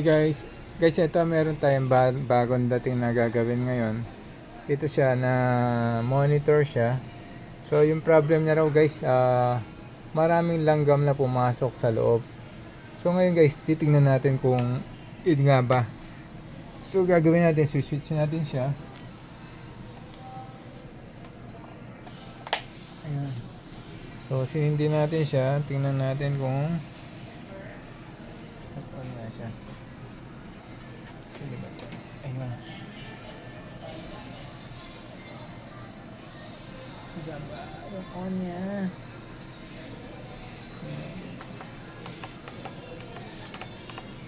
Hi guys. Guys, ito meron tayong ba- bagong dating na gagawin ngayon. Ito siya na monitor siya. So yung problem niya raw guys, ah, maraming langgam na pumasok sa loob. So ngayon guys, titingnan natin kung yun nga ba. So gagawin natin, switch natin siya. Ayan. So sinindi natin siya, tingnan natin kung on nga siya. Sige ba ito? Ayun. Saan ba? Yung on niya.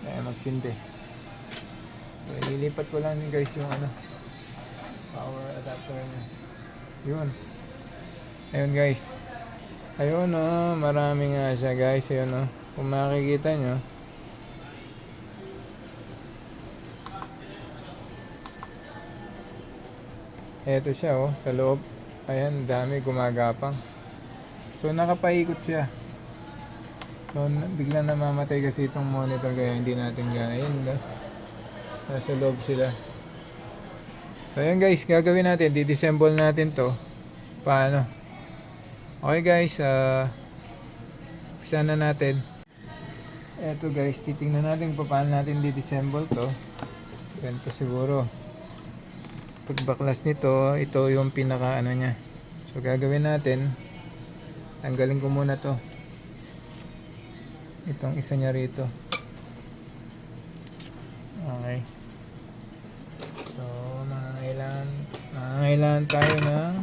Kaya magsindi. So, ililipat ko lang guys yung ano power adapter niya. Yun. Ayun guys. Ayun oh, marami nga siya guys. Ayun oh. Kung makikita nyo. Eto siya oh, sa loob. Ayan, dami gumagapang. So nakapaikot siya. So biglang namamatay kasi itong monitor kaya hindi natin ganayin. No? Nasa loob sila. So yun guys, gagawin natin. Di-disassemble natin to. Paano? Okay guys, ah uh, na natin. Eto guys, titingnan natin paano natin di-disassemble to. Ganito siguro pagbaklas nito, ito yung pinaka ano niya. So gagawin natin, tanggalin ko muna to. Itong isa niya rito. Okay. So, mangangailangan, mangangailangan tayo ng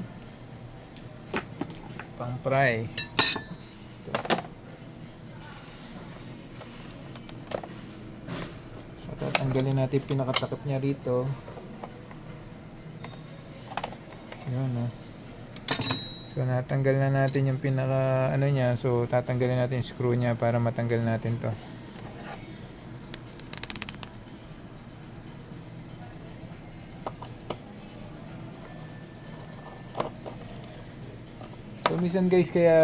pang fry. Ito. So, tatanggalin natin pinakatakip niya rito. Yun, no. So, natanggal na natin yung pinaka, ano niya. So, tatanggalin natin yung screw niya para matanggal natin to. So, minsan guys, kaya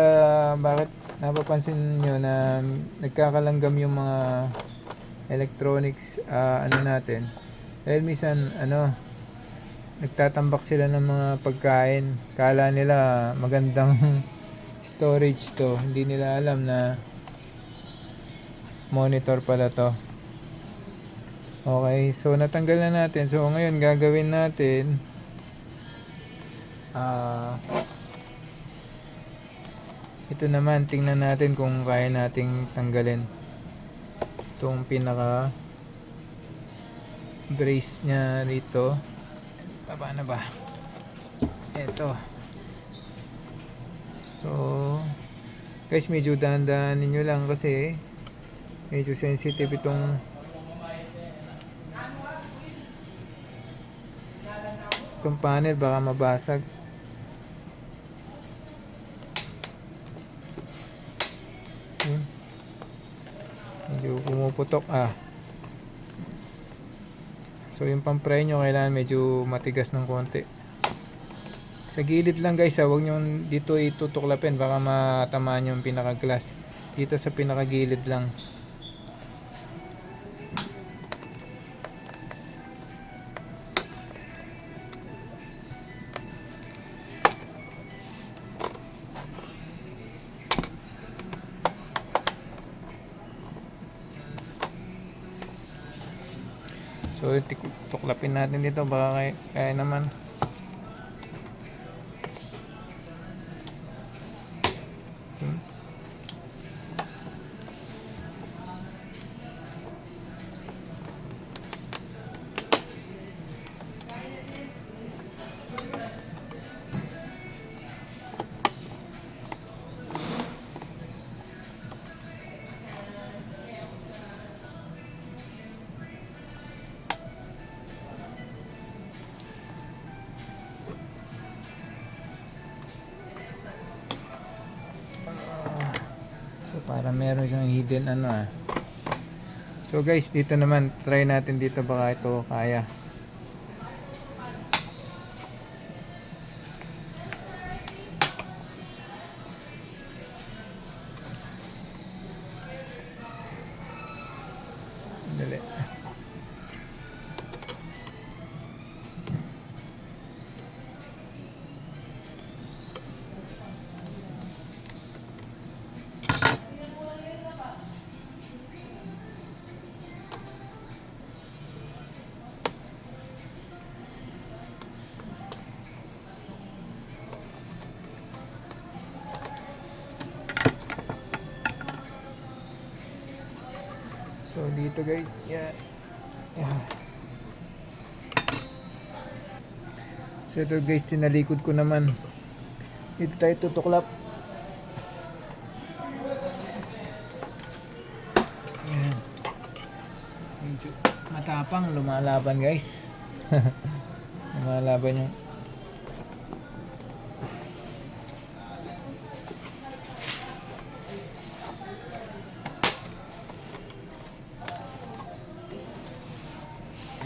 bakit napapansin nyo na nagkakalanggam yung mga electronics, ah, ano natin. Dahil minsan, ano, nagtatambak sila ng mga pagkain. Kala nila magandang storage to. Hindi nila alam na monitor pala to. Okay, so natanggal na natin. So ngayon gagawin natin ah ito naman tingnan natin kung kaya nating tanggalin itong pinaka brace niya dito Baba na ba? Eto. So, guys, medyo dahan-dahanin nyo lang kasi medyo sensitive itong itong panel baka mabasag. Medyo pumuputok ah. So yung pang-fry nyo kailangan medyo matigas ng konti. Sa gilid lang guys ha, huwag nyo dito itutuklapin baka matamaan yung pinaka-glass. Dito sa pinaka-gilid lang. Tuklapin natin dito baka kaya, kaya naman. Meron siyang hidden ano ah. So guys, dito naman try natin dito baka ito kaya. So dito guys, yeah. yeah. So ito guys, tinalikod ko naman. Dito tayo tutuklap. Yan. Medyo matapang, lumalaban guys. lumalaban yung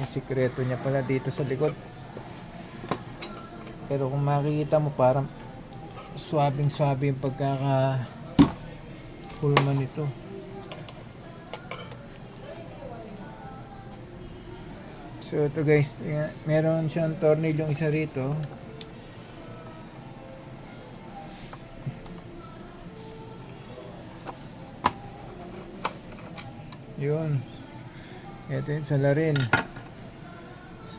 sikreto niya pala dito sa likod. Pero kung makikita mo parang swabing swabe yung pagkaka pulma nito. So ito guys, meron siyang tornilyong isa rito. Yun. Ito yung salarin.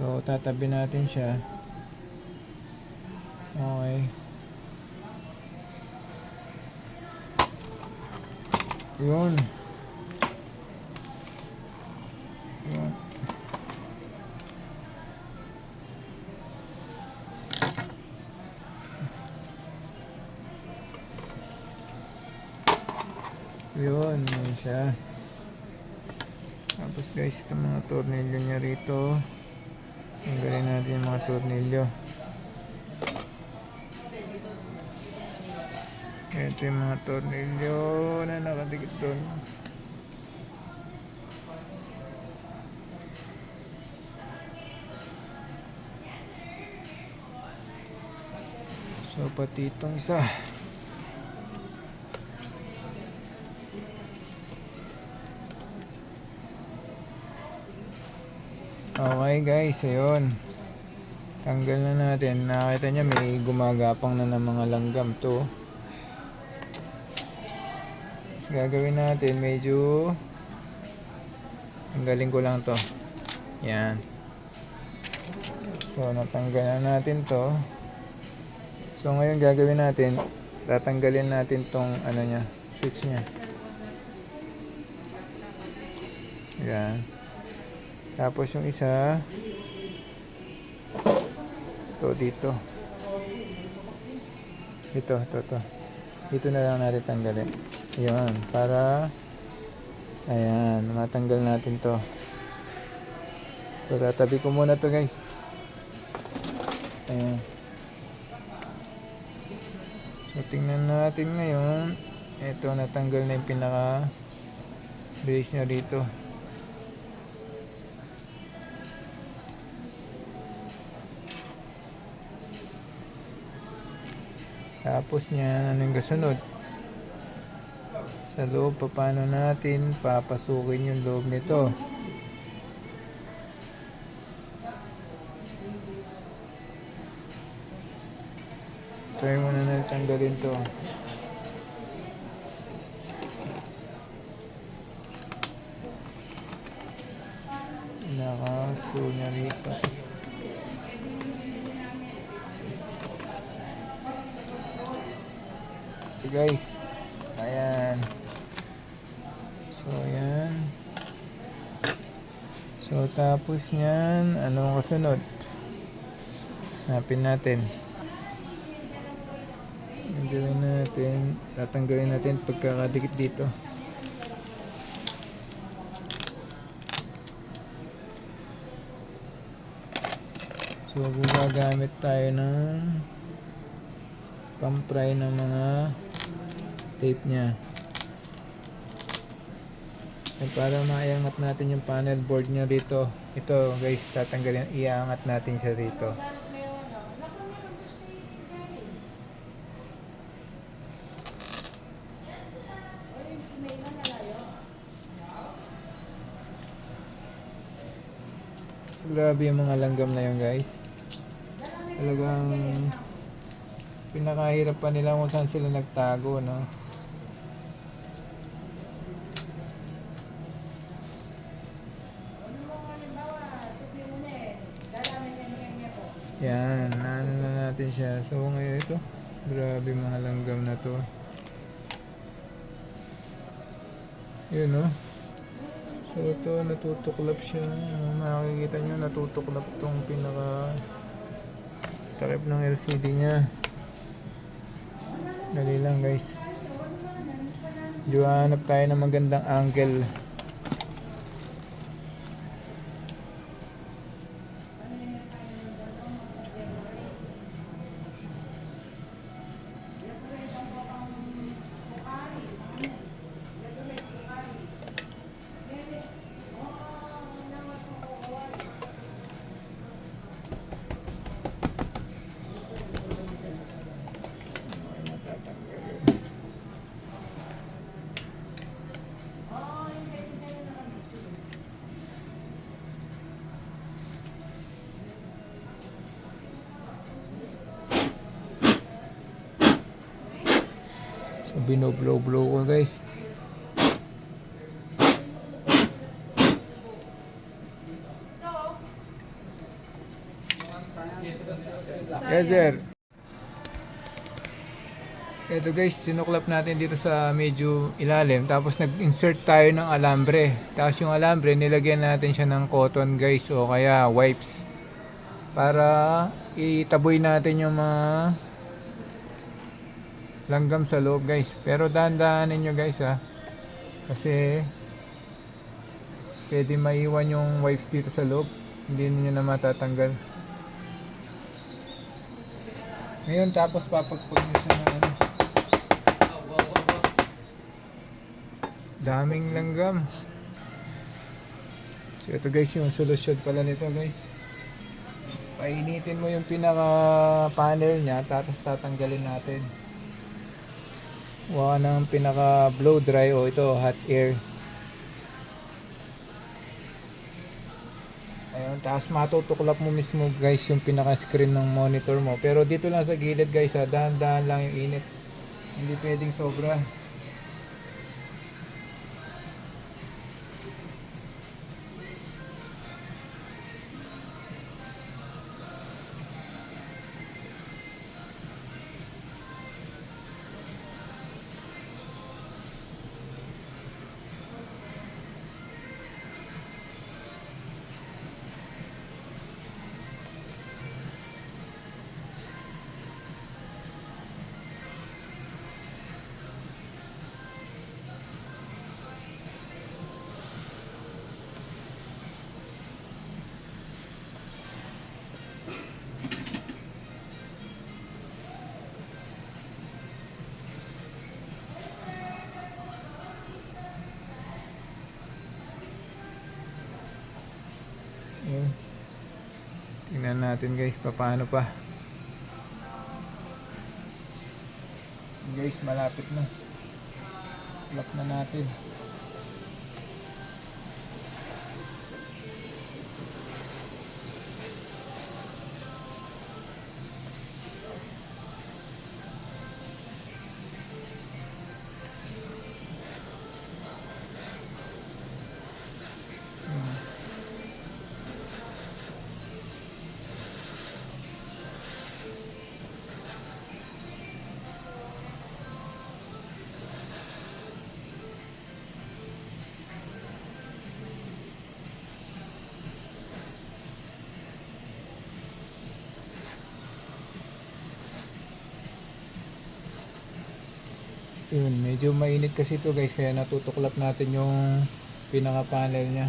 So tatabi natin siya. Okay. Yun. Yun. Yun, yun siya. Tapos guys, itong mga tornilyo niya rito. Mga tornilyo. Ito yung mga tornilyo na nakadikit doon. So pati itong isa. Okay guys, ayun. Tanggal na natin. Nakita niya may gumagapang na ng mga langgam to. Tapos gagawin natin medyo tanggalin ko lang to. Yan. So natanggal na natin to. So ngayon gagawin natin tatanggalin natin tong ano niya, switch niya. Yan. Tapos yung isa to dito. Ito, to, to. Dito na lang natin tanggalin. Yun, para ayan, matanggal natin to. So, tatabi ko muna to guys. Ayan. So, tingnan natin ngayon. Ito, natanggal na yung pinaka base niya dito. Tapos niyan, ano yung kasunod? Sa loob, paano natin papasukin yung loob nito? Try muna na tanggalin to. Naka-screw niya rito. Ito guys. Ayan. So, ayan. So, tapos niyan, anong kasunod? Hanapin natin. Ang gawin natin, tatanggalin natin pagkakadikit dito. So, gagamit tayo ng pang-pry ng mga tape niya. At para maiangat natin yung panel board niya rito. Ito guys, tatanggalin, iangat natin siya rito. Grabe yung mga langgam na yun guys. Talagang pinakahirap pa nila kung saan sila nagtago, no? Yan, ano na natin siya. So ngayon ito, grabe mga langgam na to. Yun no. So ito, natutuklap siya. Makikita nyo, natutuklap tong pinaka takip ng LCD niya. Dali lang guys. Medyo hanap tayo ng magandang angle. So binoblow-blow ko guys. Yes sir. Ito guys, sinuklap natin dito sa medyo ilalim. Tapos nag-insert tayo ng alambre. Tapos yung alambre, nilagyan natin siya ng cotton guys o kaya wipes. Para itaboy natin yung mga langgam sa loob guys. Pero dahan-dahanin nyo guys ha. Kasi pwede maiwan yung wipes dito sa loob. Hindi niyo na matatanggal. Ngayon tapos papagpag nyo siya ng ano. Daming langgam. So ito guys yung solusyon pala nito guys. Painitin mo yung pinaka panel niya tapos tatanggalin natin. Wala ng pinaka blow dry o ito hot air. Ayun, tapos matutuklap mo mismo guys yung pinaka screen ng monitor mo. Pero dito lang sa gilid guys ha, dahan-dahan lang yung init. Hindi pwedeng sobra. Natin guys, paano pa. Guys, malapit na. Lock na natin. Yun, medyo mainit kasi ito guys kaya natutuklap natin yung pinaka panel niya.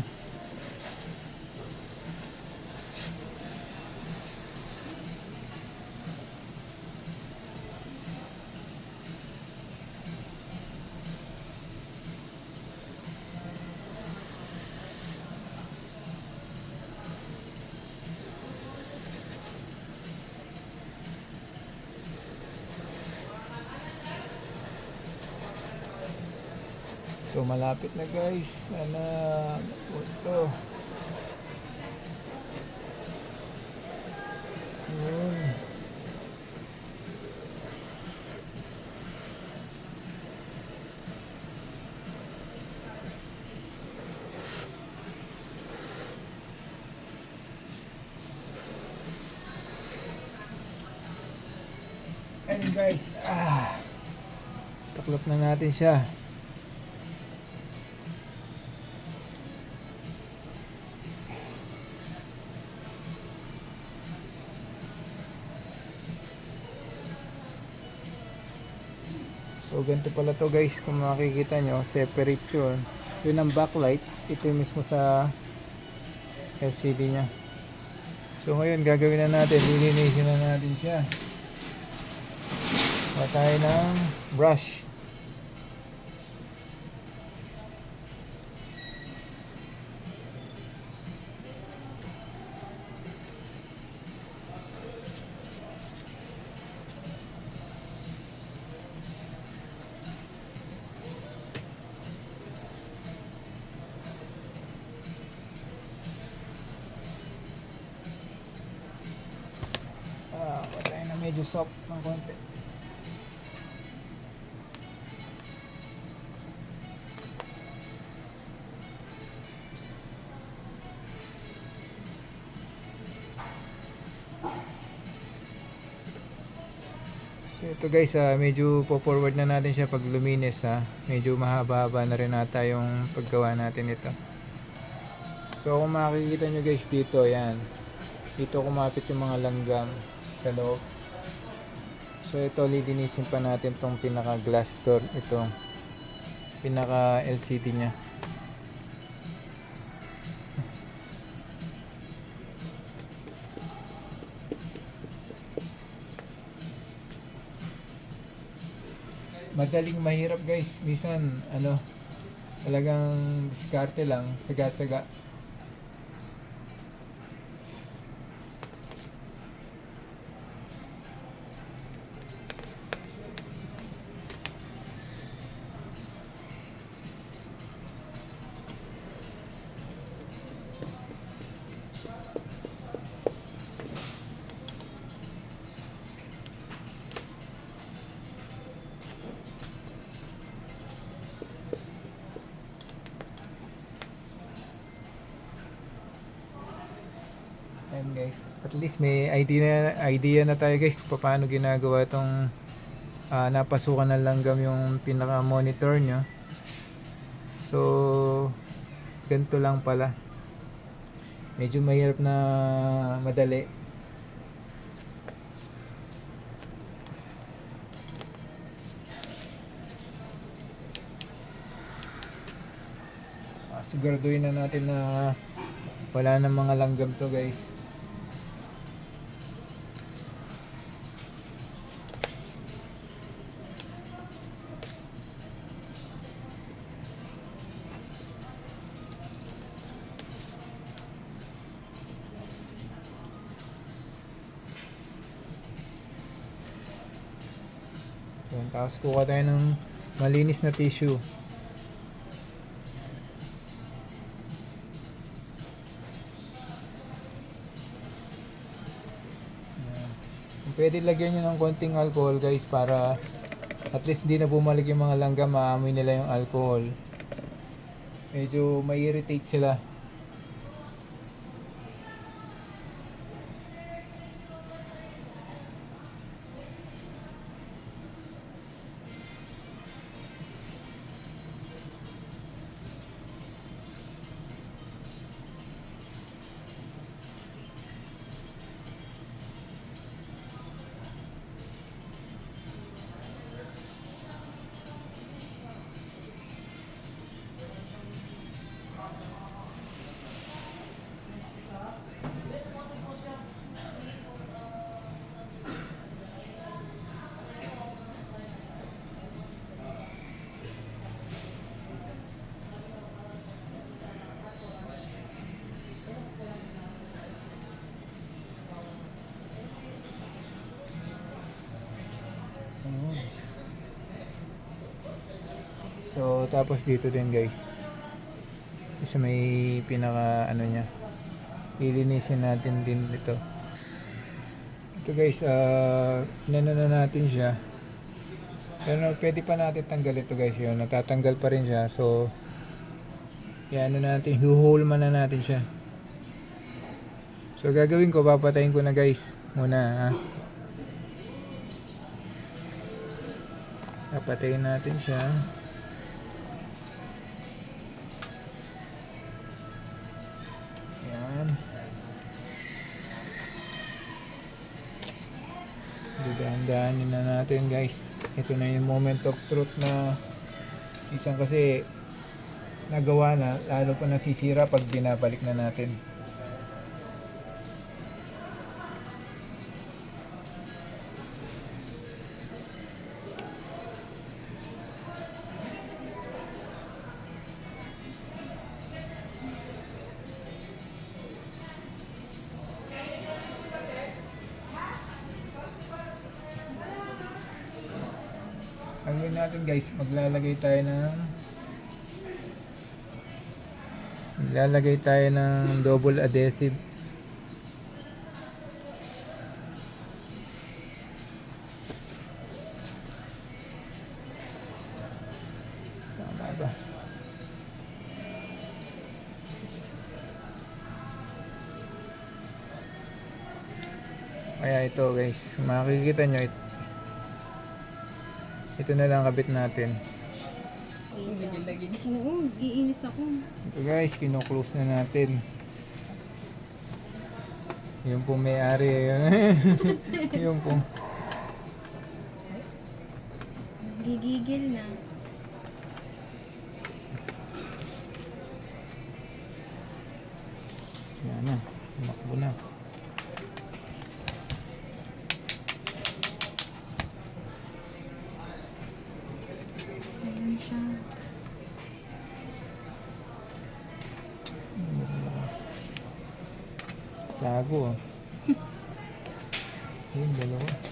So malapit na guys. Sana ito. Yun. Ayun guys. Ah. Tuklap na natin siya. Ganito pala to guys kung makikita nyo separate yun. Yun ang backlight. Ito yung mismo sa LCD nya. So ngayon gagawin na natin. Lilinisin na natin siya. Tayo ng brush. Medyo soft ng konti. Ito guys, ah, medyo po-forward na natin siya pag luminis ha. Medyo mahaba-haba na rin ata yung paggawa natin ito. So kung makikita nyo guys dito, yan. Dito kumapit yung mga langgam sa loob. So ito lilinisin pa natin tong pinaka glass door itong pinaka LCD nya. Madaling mahirap guys. Minsan ano talagang diskarte lang, sagat-saga. Guys. At least may idea na, idea na tayo guys kung paano ginagawa itong ah, napasukan ng langgam yung pinaka monitor nyo. So, ganito lang pala. Medyo mahirap na madali. Ah, siguraduhin na natin na wala na mga langgam to guys. Tapos kuha tayo ng malinis na tissue. Pwede lagyan nyo ng konting alcohol guys para at least hindi na bumalik yung mga langgam, maamoy nila yung alcohol. Medyo may irritate sila. So, tapos dito din guys. Isa may pinaka ano niya. Lilinisin natin din dito. Ito guys, ah inano na natin siya. Pero pwede pa natin tanggal ito guys yun. Natatanggal pa rin siya. So, yan ano natin, huhulman na natin siya. So, gagawin ko, papatayin ko na guys. Muna ha. Papatayin natin siya. Didahan-dahanin na natin guys. ito na yung moment of truth na isang kasi nagawa na, lalo pa nasisira pag binabalik na natin. Guys, maglalagay tayo ng maglalagay tayo ng double adhesive. Tama ba? Kaya ito guys, makikita nyo ito. Ito na lang kabit natin. Oo, giinis ako. Ito guys, kino-close na natin. Yung po may-ari. yung po. Gigigil na. Tago ah. Yung dalawa.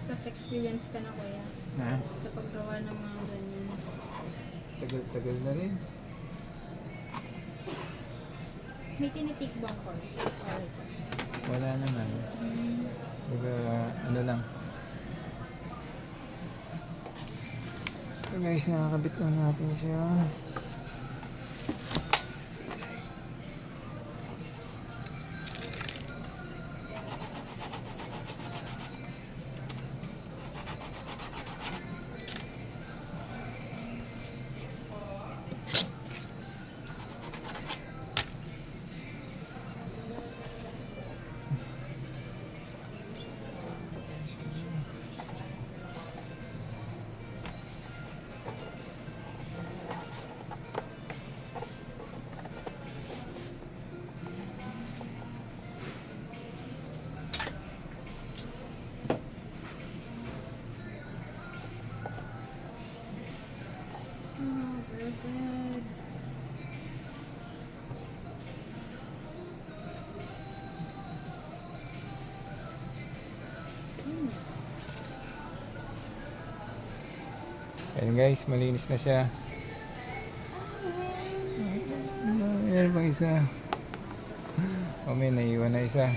Years of experience ka na kuya Na? sa paggawa ng mga ganyan? Tagal-tagal na rin. May tinitik bang course? Or? Wala naman. Hmm. Baga, ano lang. So guys, nakakabit na natin siya. Ayan guys, malinis na siya. Ayan pang isa. May naiwan na isa.